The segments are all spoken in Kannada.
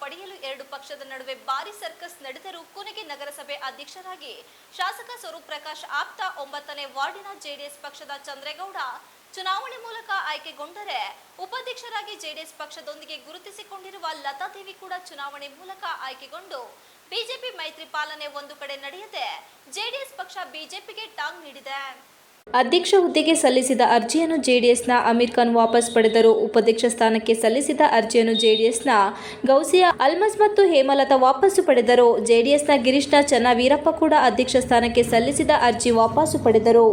ಪಡೆಯಲು ಎರಡು ಪಕ್ಷದ ನಡುವೆ ಭಾರಿ ಸರ್ಕಸ್ ನಡೆದರೂ ಕೊನೆಗೆ ನಗರಸಭೆ ಅಧ್ಯಕ್ಷರಾಗಿ ಶಾಸಕ ಸ್ವರೂಪ್ ಪ್ರಕಾಶ್ ಆಪ್ತ ಒಂಬತ್ತನೇ ವಾರ್ಡಿನ ಜೆಡಿಎಸ್ ಪಕ್ಷದ ಚಂದ್ರೇಗೌಡ ಚುನಾವಣೆ ಮೂಲಕ ಆಯ್ಕೆಗೊಂಡರೆ ಉಪಾಧ್ಯಕ್ಷರಾಗಿ ಜೆಡಿಎಸ್ ಪಕ್ಷದೊಂದಿಗೆ ಗುರುತಿಸಿಕೊಂಡಿರುವ ಲತಾದೇವಿ ಕೂಡ ಚುನಾವಣೆ ಮೂಲಕ ಆಯ್ಕೆಗೊಂಡು ಬಿಜೆಪಿ ಮೈತ್ರಿ ಪಾಲನೆ ಒಂದು ಕಡೆ ನಡೆಯದೆ ಜೆಡಿಎಸ್ ಪಕ್ಷ ಬಿಜೆಪಿಗೆ ಟಾಂಗ್ ನೀಡಿದೆ. ಅಧ್ಯಕ್ಷ ಹುದ್ದೆಗೆ ಸಲ್ಲಿಸಿದ ಅರ್ಜಿಯನ್ನು ಜೆಡಿಎಸ್ನ ಅಮೀರ್ ಖಾನ್ ವಾಪಸ್ ಪಡೆದರು. ಉಪಾಧ್ಯಕ್ಷ ಸ್ಥಾನಕ್ಕೆ ಸಲ್ಲಿಸಿದ ಅರ್ಜಿಯನ್ನು ಜೆಡಿಎಸ್ನ ಗೌಸಿಯಾ ಅಲ್ಮಸ್ ಮತ್ತು ಹೇಮಲತಾ ವಾಪಸ್ಸು ಪಡೆದರು. ಜೆಡಿಎಸ್ನ ಗಿರೀಶ್ನ ಚನ್ನ ವೀರಪ್ಪ ಕೂಡ ಅಧ್ಯಕ್ಷ ಸ್ಥಾನಕ್ಕೆ ಸಲ್ಲಿಸಿದ ಅರ್ಜಿ ವಾಪಸ್ಸು ಪಡೆದರು.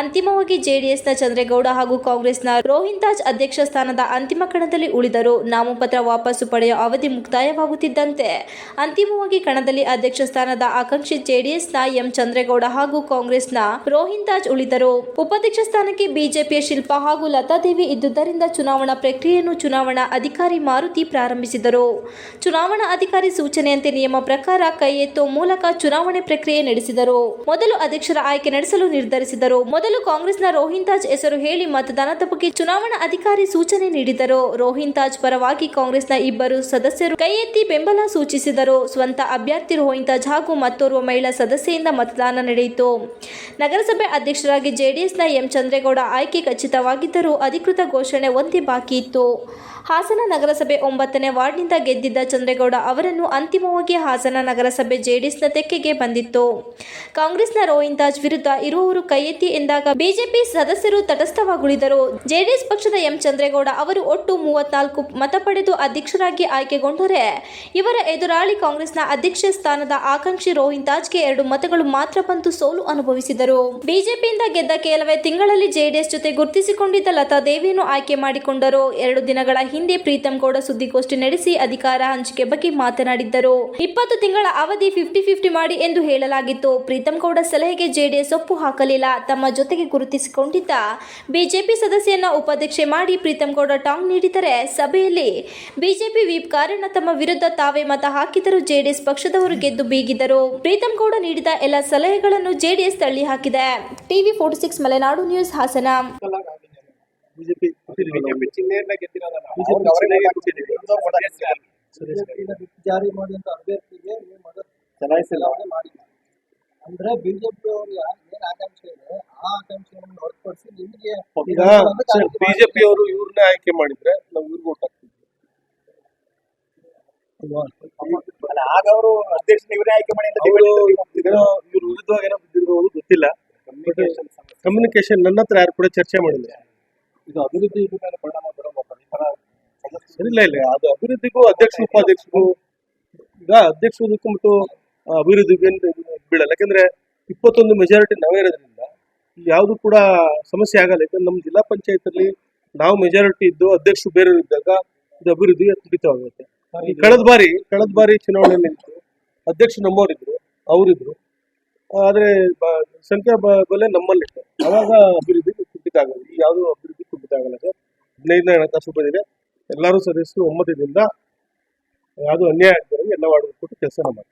ಅಂತಿಮವಾಗಿ ಜೆಡಿಎಸ್ನ ಚಂದ್ರೇಗೌಡ ಹಾಗೂ ಕಾಂಗ್ರೆಸ್ನ ರೋಹಿಂತಾಜ್ ಅಧ್ಯಕ್ಷ ಸ್ಥಾನದ ಅಂತಿಮ ಕಣದಲ್ಲಿ ಉಳಿದರು. ನಾಮಪತ್ರ ವಾಪಸ್ಸು ಪಡೆಯುವ ಅವಧಿ ಮುಕ್ತಾಯವಾಗುತ್ತಿದ್ದಂತೆ, ಅಂತಿಮವಾಗಿ ಕಣದಲ್ಲಿ ಅಧ್ಯಕ್ಷ ಸ್ಥಾನದ ಆಕಾಂಕ್ಷಿ ಜೆಡಿಎಸ್ನ ಎಂ ಚಂದ್ರೇಗೌಡ ಹಾಗೂ ಕಾಂಗ್ರೆಸ್ನ ರೋಹಿನ್ ತಾಜ್ ಉಪಾಧ್ಯಕ್ಷ ಸ್ಥಾನಕ್ಕೆ ಬಿಜೆಪಿಯ ಶಿಲ್ಪಾ ಹಾಗೂ ಲತಾದೇವಿ ಇದ್ದುದರಿಂದ ಚುನಾವಣಾ ಪ್ರಕ್ರಿಯೆಯನ್ನು ಚುನಾವಣಾ ಅಧಿಕಾರಿ ಮಾರುತಿ ಪ್ರಾರಂಭಿಸಿದರು. ಚುನಾವಣಾ ಅಧಿಕಾರಿ ಸೂಚನೆಯಂತೆ ನಿಯಮ ಪ್ರಕಾರ ಕೈ ಮೂಲಕ ಚುನಾವಣೆ ಪ್ರಕ್ರಿಯೆ ನಡೆಸಿದರು. ಮೊದಲು ಅಧ್ಯಕ್ಷರ ಆಯ್ಕೆ ನಡೆಸಲು ನಿರ್ಧರಿಸಿದರು. ಮೊದಲು ಕಾಂಗ್ರೆಸ್ನ ರೋಹಿಂತಾಜ್ ಹೆಸರು ಹೇಳಿ ಮತದಾನದ ಬಗ್ಗೆ ಚುನಾವಣಾ ಅಧಿಕಾರಿ ಸೂಚನೆ ನೀಡಿದರು. ರೋಹಿಂತಾಜ್ ಪರವಾಗಿ ಕಾಂಗ್ರೆಸ್ನ ಇಬ್ಬರು ಸದಸ್ಯರು ಕೈ ಬೆಂಬಲ ಸೂಚಿಸಿದರು. ಸ್ವಂತ ಅಭ್ಯರ್ಥಿ ರೋಹಿಂತಾಜ್ ಹಾಗೂ ಮತ್ತೋರ್ವ ಮಹಿಳಾ ಸದಸ್ಯೆಯಿಂದ ಮತದಾನ ನಡೆಯಿತು. ನಗರಸಭೆ ಅಧ್ಯಕ್ಷರಾಗಿ ಜೆಡಿಎಸ್ನ ಎಂ ಚಂದ್ರೇಗೌಡ ಆಯ್ಕೆ ಖಚಿತವಾಗಿದ್ದರೂ ಅಧಿಕೃತ ಘೋಷಣೆ ಒಂದೇ ಬಾಕಿ ಇತ್ತು. ಹಾಸನ ನಗರಸಭೆ ಒಂಬತ್ತನೇ ವಾರ್ಡ್ನಿಂದ ಗೆದ್ದಿದ್ದ ಚಂದ್ರೇಗೌಡ ಅವರನ್ನು ಅಂತಿಮವಾಗಿ ಹಾಸನ ನಗರಸಭೆ ಜೆಡಿಎಸ್ನ ತೆಕ್ಕೆಗೆ ಬಂದಿತ್ತು. ಕಾಂಗ್ರೆಸ್ನ ರೋಹಿಂತಾಜ್ ವಿರುದ್ಧ ಇರುವವರು ಕೈಯೆತ್ತಿ ಎಂದಾಗ ಬಿಜೆಪಿ ಸದಸ್ಯರು ತಟಸ್ಥವಾಗುಳಿದರು. ಜೆಡಿಎಸ್ ಪಕ್ಷದ ಎಂ ಚಂದ್ರೇಗೌಡ ಅವರು ಒಟ್ಟು ಮೂವತ್ನಾಲ್ಕು ಮತ ಪಡೆದು ಅಧ್ಯಕ್ಷರಾಗಿ ಆಯ್ಕೆಗೊಂಡರೆ ಇವರ ಎದುರಾಳಿ ಕಾಂಗ್ರೆಸ್ನ ಅಧ್ಯಕ್ಷ ಸ್ಥಾನದ ಆಕಾಂಕ್ಷಿ ರೋಹಿನ್ಗೆ ಎರಡು ಮತಗಳು ಮಾತ್ರ ಬಂದು ಸೋಲು ಅನುಭವಿಸಿದರು. ಬಿಜೆಪಿಯಿಂದ ಗೆದ್ದ ಕೆಲವೇ ತಿಂಗಳಲ್ಲಿ ಜೆಡಿಎಸ್ ಜೊತೆ ಗುರುತಿಸಿಕೊಂಡಿದ್ದ ಲತಾ ದೇವಿಯನ್ನು ಆಯ್ಕೆ ಮಾಡಿಕೊಂಡರು. ಎರಡು ದಿನಗಳ ಹಿಂದೆ ಪ್ರೀತಂ ಗೌಡ ಸುದ್ದಿಗೋಷ್ಠಿ ನಡೆಸಿ ಅಧಿಕಾರ ಹಂಚಿಕೆ ಬಗ್ಗೆ ಮಾತನಾಡಿದ್ದರು. ಇಪ್ಪತ್ತು ತಿಂಗಳ ಅವಧಿ ಫಿಫ್ಟಿ ಫಿಫ್ಟಿ ಮಾಡಿ ಎಂದು ಹೇಳಲಾಗಿತ್ತು. ಪ್ರೀತಂ ಗೌಡ ಸಲಹೆಗೆ ಜೆಡಿಎಸ್ ಒಪ್ಪು ಹಾಕಲಿಲ್ಲ. ತಮ್ಮ ಜೊತೆಗೆ ಗುರುತಿಸಿಕೊಂಡಿದ್ದ ಬಿಜೆಪಿ ಸದಸ್ಯನ ಉಪಾಧ್ಯಕ್ಷೆ ಮಾಡಿ ಪ್ರೀತಂ ಗೌಡ ಟಾಂಗ್ ನೀಡಿದರೆ ಸಭೆಯಲ್ಲಿ ಬಿಜೆಪಿ ವಿಪ್ ಕಾರಣ ತಮ್ಮ ವಿರುದ್ಧ ತಾವೇ ಮತ ಹಾಕಿದರೂ ಜೆಡಿಎಸ್ ಪಕ್ಷದವರು ಗೆದ್ದು ಬೀಗಿದರು ಪ್ರೀತಂ ಗೌಡ ನೀಡಿದ ಎಲ್ಲ ಸಲಹೆಗಳನ್ನು ಜೆಡಿಎಸ್ ತಳ್ಳಿ ಹಾಕಿದೆ TV forty six Malenadu news Hassan. ಜಾರಿ ಮಾಡಿದಂತ ಅಭ್ಯರ್ಥಿಗೆ ನೀವು ಮೊದಲು ಚಲಾಯಿಸಿಲ್ಲ. ಚುನಾವಣೆ ಮಾಡಿಲ್ಲ. ಅಂದ್ರೆ ಬಿಜೆಪಿ ಅವ್ರಿಗೆ ಏನ್ ಆಕಾಂಕ್ಷೆ ಇದೆ? ಆ ಆಕಾಂಕ್ಷೆಯನ್ನು ಹೊರತುಪಡಿಸಿ ನಿಮಗೆ ಬಿಜೆಪಿ ಅವರು ಇವ್ರನ್ನೇ ಆಯ್ಕೆ ಮಾಡಿದ್ರೆ ನಾವು ಇವ್ರಿಗೆ ಓಟ್ ಹಾಕ್ತೀವಿ. ಆಗ ಅವರು ಅಧ್ಯಕ್ಷ ಇವರೇ ಆಯ್ಕೆ ಮಾಡಿ ಇವ್ರ ವಿರುದ್ಧವಾಗಿ ಏನೋ ಬಿದ್ದಿರ್ಬೋದು ಗೊತ್ತಿಲ್ಲ. ಸಮಸ್ಯೆ. ಕಮ್ಯುನಿಕೇಶನ್ ನನ್ನ ಹತ್ರ ಯಾರು ಕೂಡ ಚರ್ಚೆ ಮಾಡಿಲ್ಲ. ಇದು ಅಭಿವೃದ್ಧಿ ಇದ್ರ ಮೇಲೆ ಪರಿಣಾಮ ಬರೋ ಈ ತರ ಸರಿ ಇಲ್ಲ ಇಲ್ಲ ಅದು ಅಭಿವೃದ್ಧಿಗೂ ಅಧ್ಯಕ್ಷ ಉಪಾಧ್ಯಕ್ಷರಿಗೂ ಈಗ ಅಧ್ಯಕ್ಷ ಹುದ್ದೆಗೂ ಮತ್ತು ಅಭಿವೃದ್ಧಿಗೆ ಬೀಳಲ್ಲ. ಯಾಕಂದ್ರೆ ಇಪ್ಪತ್ತೊಂದು ಮೆಜಾರಿಟಿ ನಾವೇ ಇರೋದ್ರಿಂದ ಯಾವುದು ಕೂಡ ಸಮಸ್ಯೆ ಆಗಲ್ಲ. ಯಾಕಂದ್ರೆ ನಮ್ಮ ಜಿಲ್ಲಾ ಪಂಚಾಯತ್ ಅಲ್ಲಿ ನಾವು ಮೆಜಾರಿಟಿ ಇದ್ದು ಅಧ್ಯಕ್ಷರು ಬೇರೆ ಇದ್ದಾಗ ಇದು ಅಭಿವೃದ್ಧಿ ಕುಡಿತವಾಗುತ್ತೆ ಈ ಕಳೆದ ಬಾರಿ ಕಳೆದ ಬಾರಿ ಚುನಾವಣೆಯಲ್ಲಿ ನಿಂತು ಅಧ್ಯಕ್ಷರು ನಮ್ಮವರಿದ್ರು ಅವರಿದ್ರು. ಆದ್ರೆ ಸಂಖ್ಯಾ ಬ- ನಮ್ಮಲ್ಲಿ ಅವಾಗ ಅಭಿವೃದ್ಧಿ ಕುಂಠಿತ ಈಗ ಯಾವುದು ಅಭಿವೃದ್ಧಿ ಕುಂಠಿತ ಆಗಲ್ಲ ಸರ್. ಹದಿನೈದನೇ ಹಣಕಾಸು ಬಂದಿದೆ. ಎಲ್ಲರೂ ಸದಸ್ಯರು ಒಮ್ಮತದಿಂದ ಯಾವುದು ಅನ್ಯಾಯ ಆಗ್ತಾರೆ ಎಲ್ಲ ವಾರ್ಡ್ ಕೊಟ್ಟು ಕೆಲಸ ಮಾಡಿ